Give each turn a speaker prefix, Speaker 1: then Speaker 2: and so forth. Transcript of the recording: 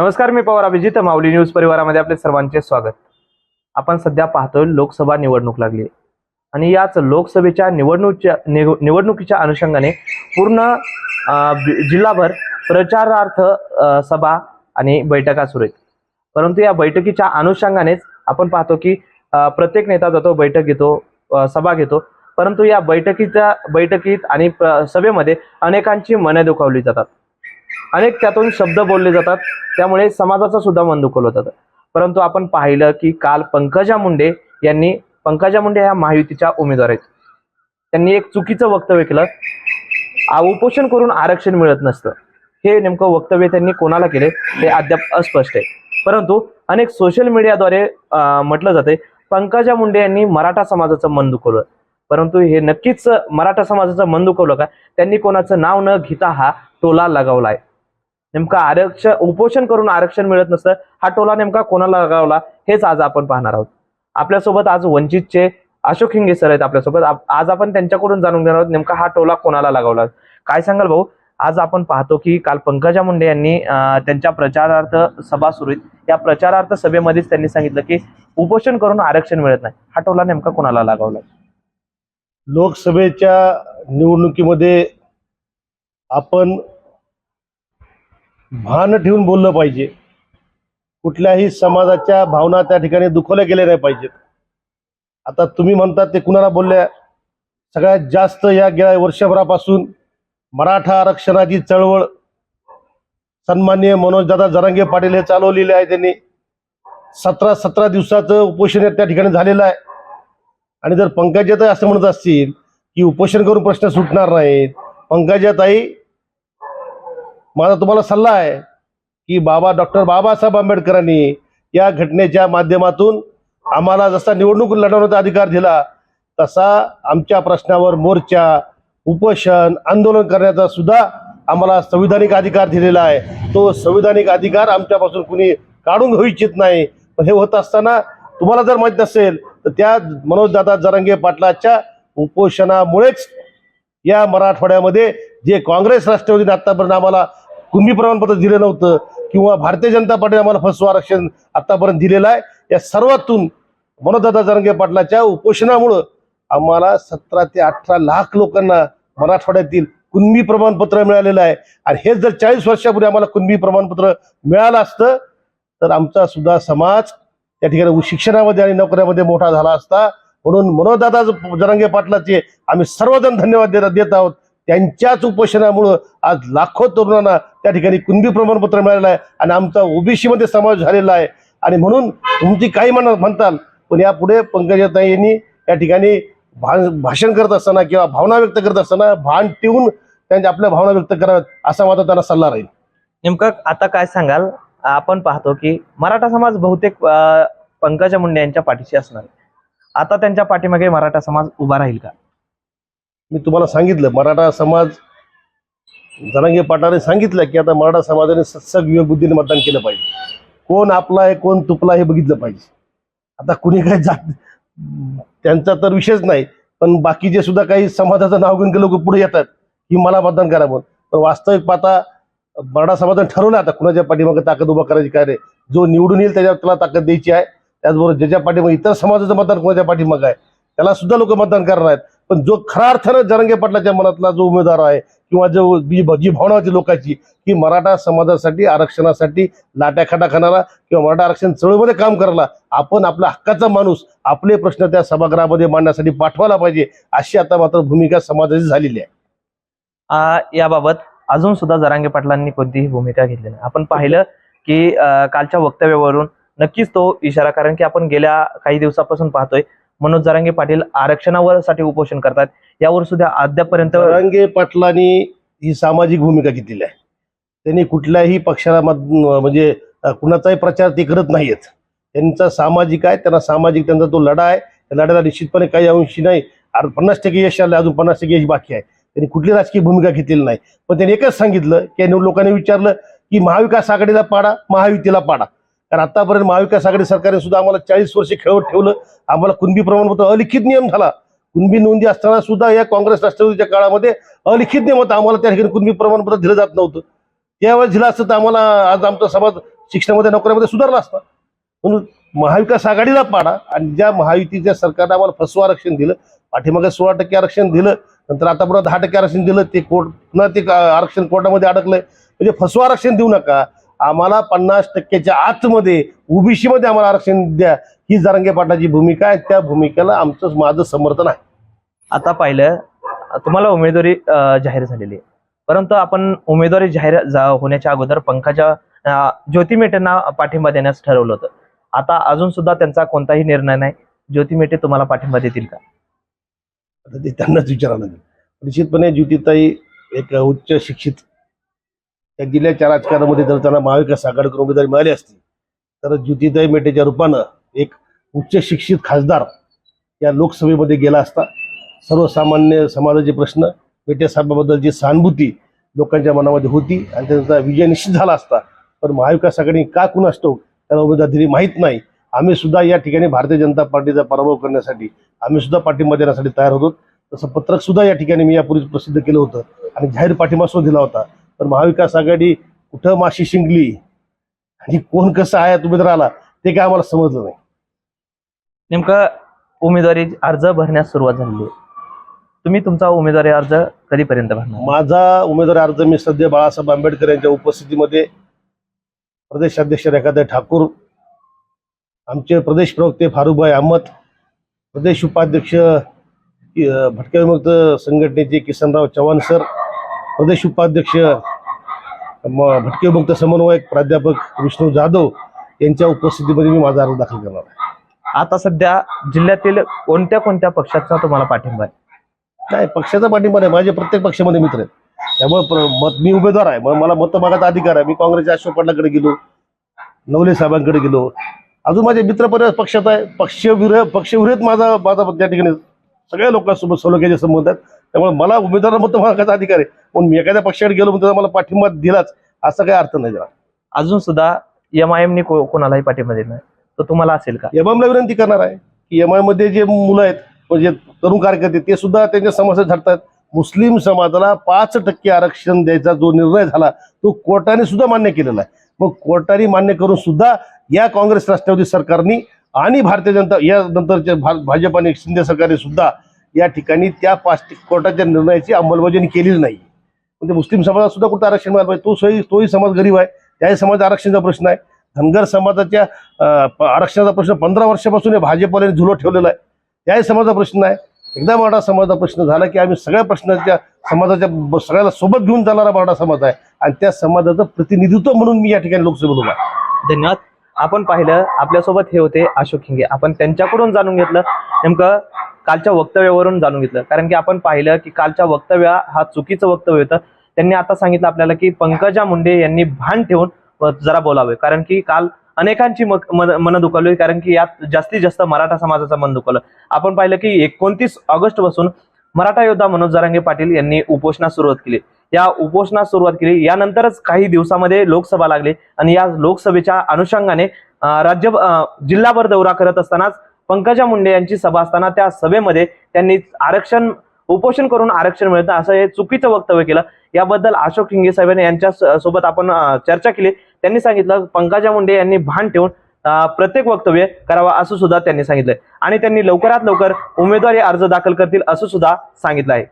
Speaker 1: नमस्कार मी पवार अभिजित माऊली न्यूज परिवारामध्ये आपले सर्वांचे स्वागत. आपण सध्या पाहतोय लोकसभा निवडणूक लागली आणि याच लोकसभेच्या निवडणुकीच्या निव- निवडणुकीच्या अनुषंगाने पूर्ण जिल्हाभर प्रचारार्थ सभा आणि बैठका सुरू आहेत. परंतु या बैठकीच्या अनुषंगानेच आपण पाहतो की प्रत्येक नेता जातो बैठक घेतो सभा घेतो. परंतु या बैठकीच्या बैठकीत आणि प्र- सभेमध्ये अनेकांची मने दुखावली जातात. अनेक त्यातून शब्द बोलले जातात. त्यामुळे समाजाचं सुद्धा मन दुखवलं जातं परंतु आपण पाहिलं की काल पंकजा मुंडे यांनी पंकजा मुंडे ह्या महायुतीच्या उमेदवार आहेत. त्यांनी एक चुकीचं वक्तव्य केलं. उपोषण करून आरक्षण मिळत नसतं. हे नेमकं वक्तव्य त्यांनी कोणाला केले हे अद्याप अस्पष्ट आहे. परंतु अनेक सोशल मीडियाद्वारे म्हटलं जाते पंकजा मुंडे यांनी मराठा समाजाचं मन दुखवलं परंतु हे नक्कीच मराठा समाजाचं मन दुखवलं का? त्यांनी कोणाचं नाव न घेता हा टोला लगावलाय. नेमका आरक्षण उपोषण करून आरक्षण मिळत नसतं हा टोला नेमका कोणाला लगावला हेच आज आपण पाहणार आहोत. आपल्यासोबत आज वंचितचे अशोक हिंगे सर आहेत आपल्यासोबत. आज आपण त्यांच्याकडून जाणून घेणार आहोत नेमका हा टोला कोणाला लगावला? काय सांगाल भाऊ? आज आपण पाहतो की काल पंकजा मुंडे यांनी त्यांच्या प्रचारार्थ सभा सुरू आहेत. या प्रचारार्थ सभेमध्येच त्यांनी सांगितलं की उपोषण करून आरक्षण मिळत नाही. हा टोला नेमका कोणाला लगावला
Speaker 2: लोकसभेच्या निवडणुकीमध्ये आपण भान ठेवून बोललं पाहिजे. कुठल्याही समाजाच्या भावना त्या ठिकाणी दुखवल्या गेल्या नाही पाहिजेत. आता तुम्ही म्हणतात ते कुणाला बोलल्या? सगळ्यात जास्त या गेल्या वर्षभरापासून मराठा आरक्षणाची चळवळ सन्माननीय मनोजदादा जरांगे पाटील हे चालवलेले आहे त्यांनी. सतरा सतरा दिवसाचं उपोषण त्या ठिकाणी झालेलं आहे. आणि जर पंकजाताई असं म्हणत असतील की उपोषण करून प्रश्न सुटणार नाहीत पंकजाताई माझा तुम्हाला सल्ला आहे की बाबा डॉक्टर बाबासाहेब आंबेडकरांनी या घटनेच्या माध्यमातून आम्हाला जसा निवडणूक लढवण्याचा अधिकार दिला तसा आमच्या प्रश्नावर मोर्चा उपोषण आंदोलन करण्याचा सुद्धा आम्हाला संविधानिक अधिकार दिलेला आहे. तो संविधानिक अधिकार आमच्यापासून कुणी काढून घेऊ इच्छित नाही. पण हे होत असताना तुम्हाला जर माहीत नसेल तर त्या मनोजदादा जरंगे पाटलाच्या उपोषणामुळेच या मराठवाड्यामध्ये जे काँग्रेस राष्ट्रवादीने आतापर्यंत आम्हाला कुंभी प्रमाणपत्र दिलं नव्हतं किंवा भारतीय जनता पार्टी आम्हाला फसव आरक्षण आतापर्यंत दिलेलं आहे या सर्वातून मनोजदादा जरंगे पाटलाच्या उपोषणामुळं आम्हाला सतरा ते अठरा लाख लोकांना मराठवाड्यातील कुणबी प्रमाणपत्र मिळालेलं आहे. आणि हेच जर चाळीस वर्षापूर्वी आम्हाला कुणबी प्रमाणपत्र मिळालं असतं तर आमचा सुद्धा समाज त्या ठिकाणी शिक्षणामध्ये आणि नोकऱ्यामध्ये मोठा झाला असता. म्हणून मनोदादा जरांगे पाटलाचे आम्ही सर्वजण धन्यवाद देत देत आहोत. त्यांच्याच उपोषणामुळं आज लाखो तरुणांना त्या ठिकाणी कुणबी प्रमाणपत्र मिळालेलं आहे आणि आमचा ओबीसी मध्ये समावेश झालेला आहे. आणि म्हणून तुमची काही म्हणा म्हणताल पण यापुढे पंकजाताई यांनी या ठिकाणी भा- भाषण करत असताना किंवा भावना व्यक्त करत असताना भान ठेवून त्यांच्या आपल्या भावना व्यक्त कराव्यात असा माझा त्यांना सल्ला राहील.
Speaker 1: नेमकं आता काय सांगाल? आपण पाहतो की मराठा समाज बहुतेक पंकजा मुंडे यांच्या पाठीशी असणार. आता त्यांच्या पाठीमागे मराठा समाज उभा राहील का?
Speaker 2: मी तुम्हाला सांगितलं मराठा समाज जनांगे पाटाने सांगितलं की आता मराठा समाजाने सत्सग विवेक बुद्धीने मतदान केलं पाहिजे. कोण आपला आहे कोण तुपला हे बघितलं पाहिजे. आता कुणी काय जात त्यांचा तर विषयच नाही पण बाकीचे सुद्धा काही समाजाचं नाव घेऊन लोक पुढे येतात की मला मतदान करा म्हणून. पण वास्तविक पाहता मराठा समाजाने ठरवलं आता कुणाच्या पाठीमागे ताकद उभा करायची काय रे जो निवडून येईल त्याच्यावर त्याला ताकद द्यायची आहे. त्याचबरोबर ज्याच्या पाठीमागे इतर समाजाचं मतदान कुणाच्या पाठीमागं आहे त्याला सुद्धा लोक मतदान करणार आहेत. पण जो खरा अर्थानं जरंगे पाटलाच्या मनातला जो उमेदवार आहे किंवा जो जी भावना होती लोकांची की मराठा समाजासाठी आरक्षणासाठी लाट्याखाटा खाणारा किंवा मराठा आरक्षण चळवळीमध्ये काम करायला आपण आपला हक्काचा माणूस आपले प्रश्न त्या सभागृहामध्ये मांडण्यासाठी पाठवायला पाहिजे अशी आता मात्र भूमिका समाजाची झालेली आहे.
Speaker 1: याबाबत अजून सुद्धा जरांगे पाटलांनी कोणतीही भूमिका घेतली नाही. आपण पाहिलं की कालच्या वक्तव्यावरून नक्कीच तो इशारा कारण की आपण गेल्या काही दिवसापासून पाहतोय मनोज जरांगे पाटील आरक्षणावर साठी उपोषण करतात. यावर सुद्धा अद्यापर्यंत
Speaker 2: जरांगे पाटलांनी ही सामाजिक भूमिका घेतलेली आहे. त्यांनी कुठल्याही पक्षाला म्हणजे कुणाचाही प्रचार ते करत नाहीयेत. त्यांचा सामाजिक आहे त्यांना सामाजिक त्यांचा तो लढा आहे. त्या लढ्याला निश्चितपणे काही अंशी नाही. पन्नास टक्के यश आलं अजून पन्नास टक्के यश बाकी आहे. त्यांनी कुठली राजकीय भूमिका घेतलेली नाही. पण त्यांनी एकच सांगितलं की निवड- लोकांनी विचारलं की महाविकास आघाडीला पाडा महायुतीला पाडा. कारण आतापर्यंत महाविकास आघाडी सरकारने सुद्धा आम्हाला चाळीस वर्षे खेळवत ठेवलं आम्हाला कुणबी प्रमाणपत्र अलिखित नियम झाला. कुणबी नोंदी असताना सुद्धा या काँग्रेस राष्ट्रवादीच्या काळामध्ये अलिखित नियम होता. आम्हाला त्या ठिकाणी कुणबी प्रमाणपत्र दिलं जात नव्हतं. त्यावेळेस दिलं असतं तर आम्हाला आज आमचा समाज शिक्षणामध्ये नोकऱ्यामध्ये सुधारला असता. म्हणून महाविकास आघाडीला पाडा आणि ज्या महायुतीच्या सरकारनं आम्हाला फसवं आरक्षण दिलं पाठीमागे सोळा टक्के आरक्षण दिलं नंतर आता पुन्हा दहा टक्के आरक्षण दिलं ते कोर्ट पुन्हा ते आरक्षण कोर्टामध्ये अडकलंय. म्हणजे फसवं आरक्षण देऊ नका. आम्हाला पन्नास टक्क्याच्या आतमध्ये ओबीसी मध्ये आम्हाला आरक्षण द्या. ही जारंगे पाटाची भूमिका आहे. त्या भूमिकेला आमचं माझं समर्थन आहे.
Speaker 1: आता पाहिलं तुम्हाला उमेदवारी जाहीर झालेली आहे. परंतु आपण उमेदवारी जाहीर जा- होण्याच्या अगोदर पंकजा ज्योती मेटेंना पाठिंबा देण्यास ठरवलं होतं. आता अजून सुद्धा त्यांचा कोणताही निर्णय नाही. ज्योती मेटे तुम्हाला पाठिंबा देतील का?
Speaker 2: आता ते त्यांनाच विचारावं लागेल. निश्चितपणे ज्योतिताई एक उच्च शिक्षित त्या जिल्ह्याच्या राजकारणामध्ये जर त्यांना महाविकास आघाडीकडून उमेदवारी मिळाली असती तर ज्योतिताई मेटेच्या रूपानं एक उच्च शिक्षित खासदार या लोकसभेमध्ये गेला असता. सर्वसामान्य समाजाचे प्रश्न मेटे साहेबाबद्दलची सहानुभूती लोकांच्या मनामध्ये होती आणि त्यांचा विजय निश्चित झाला असता. पण महाविकास आघाडी का कुणास असतो त्याला उमेदवार दिली माहीत नाही. आम्ही सुद्धा या ठिकाणी भारतीय जनता पार्टीचा पराभव करण्यासाठी आम्ही सुद्धा पाठिंबा देण्यासाठी तयार होतो. तसं पत्रक सुद्धा या ठिकाणी मी यापूर्वी प्रसिद्ध केलं होतं. आणि जाहीर पाठिंबा सुद्धा दिला होता. पण महाविकास आघाडी कुठं माशी शिंकली आणि कोण कसं आहे? उमेदवाराला ते काय आम्हाला समजलं नाही.
Speaker 1: नेमकं उमेदवारी अर्ज भरण्यास सुरुवात आहे. तुम्ही तुमचा उमेदवारी अर्ज कधीपर्यंत भरणार?
Speaker 2: माझा उमेदवारी अर्ज मी सध्या बाळासाहेब आंबेडकर यांच्या उपस्थितीमध्ये प्रदेश अध्यक्ष रेखाताई ठाकूर आमचे प्रदेश प्रवक्ते फारुखभाई अहमद प्रदेश उपाध्यक्ष कि- अं, भटके विमुक्त संघटनेचे किसनराव चव्हाण सर प्रदेश उपाध्यक्ष भटके विमुक्त समन्वयक प्राध्यापक विष्णू जाधव यांच्या उपस्थितीमध्ये मी माझा अर्ज दाखल करणार आहे.
Speaker 1: आता सध्या जिल्ह्यातील कोणत्या कोणत्या पक्षाचा तुम्हाला पाठिंबा आहे?
Speaker 2: नाही पक्षाचा पाठिंबा नाही. माझे प्रत्येक पक्षामध्ये मित्र आहेत. त्यामुळे मत मी उमेदवार आहे. मला मत मागायचा अधिकार आहे. मी काँग्रेसच्या अशोक पाटलाकडे गेलो नवले साहेबांकडे गेलो. अजून माझे मित्र परिवार पक्षात आहे. पक्षविरह पक्षविरहित माझा माझा त्या ठिकाणी. सगळ्या लोकांसोबत सलोख्याचे संबंध आहेत. त्यामुळे मला उमेदवार मत मागायचा अधिकार आहे? पण मी एखाद्या पक्षाकडे गेलो म्हणून मला पाठिंबा दिलाच असा काही अर्थ नाही त्याला
Speaker 1: अजून सुद्धा एम आय एमनी कोणालाही पाठिंबा दिला नाही. तो तुम्हाला असेल का?
Speaker 2: एमआयला विनंती करणार आहे की एमआयमध्ये जे मुलं आहेत म्हणजे तरुण कार्यकर्ते ते सुद्धा त्यांच्या समस्या झडतात. मुस्लिम समाजाला पाच टक्के आरक्षण द्यायचा जो निर्णय झाला तो कोर्टाने सुद्धा मान्य केलेला आहे. मग कोर्टाने मान्य करून सुद्धा या काँग्रेस राष्ट्रवादी सरकारनी आणि भारतीय जनता या नंतरच्या भा- भाजप आणि शिंदे सरकारने सुद्धा या ठिकाणी त्या पाच कोर्टाच्या निर्णयाची अंमलबजावणी केलीच नाही. म्हणजे मुस्लिम समाजात सुद्धा कुठं आरक्षण मिळालं पाहिजे? तो सोयी तोही समाज गरीब आहे. त्याही समाज आरक्षणाचा प्रश्न आहे. धनगर समाजाच्या आरक्षणाचा प्रश्न पंधरा वर्षापासून या भाजपवाल्याने झुलो ठेवलेला आहे. त्याही समाजाचा प्रश्न आहे. एकदा मराठा समाजाचा प्रश्न झाला की आम्ही सगळ्या प्रश्नाच्या समाजाच्या सगळ्याला सोबत घेऊन जाणारा मराठा समाज आहे. आणि त्या समाजाचं प्रतिनिधित्व म्हणून मी या ठिकाणी लोकसभेत उभा आहे.
Speaker 1: धन्यवाद. आपण पाहिलं आपल्यासोबत हे होते अशोक हिंगे. आपण त्यांच्याकडून जाणून घेतलं नेमकं कालच्या वक्तव्यावरून जाणून घेतलं. कारण की आपण पाहिलं की कालच्या वक्तव्य हा चुकीचं वक्तव्य होतं. त्यांनी आता सांगितलं आपल्याला की पंकजा मुंडे यांनी भान ठेवून जरा बोलावे. कारण की काल अनेकांची मन मन दुखावली कारण की यात जास्तीत जास्त मराठा समाजाचं मन दुखावलं. आपण पाहिलं की एकोणतीस ऑगस्टपासून मराठा योद्धा मनोज जरांगे पाटील यांनी उपोषणा सुरुवात केली. या उपोषणास सुरुवात केली. यानंतरच काही दिवसामध्ये लोकसभा लागली आणि या लोकसभेच्या अनुषंगाने राज्य जिल्हाभर दौरा करत असतानाच पंकजा मुंडे यांची सभा असताना त्या सभेमध्ये त्यांनी आरक्षण उपोषण करून आरक्षण मिळतं असं हे चुकीचं वक्तव्य केलं. याबद्दल अशोक हिंगे साहेबांनी यांच्या सोबत आपण चर्चा केली. त्यांनी सांगितलं पंकजा मुंडे यांनी भान ठेवून प्रत्येक वक्तव्य करावा असं सुद्धा त्यांनी सांगितलंय. आणि त्यांनी लवकरात लवकर उमेदवारी अर्ज दाखल करतील असं सुद्धा सांगितलं आहे.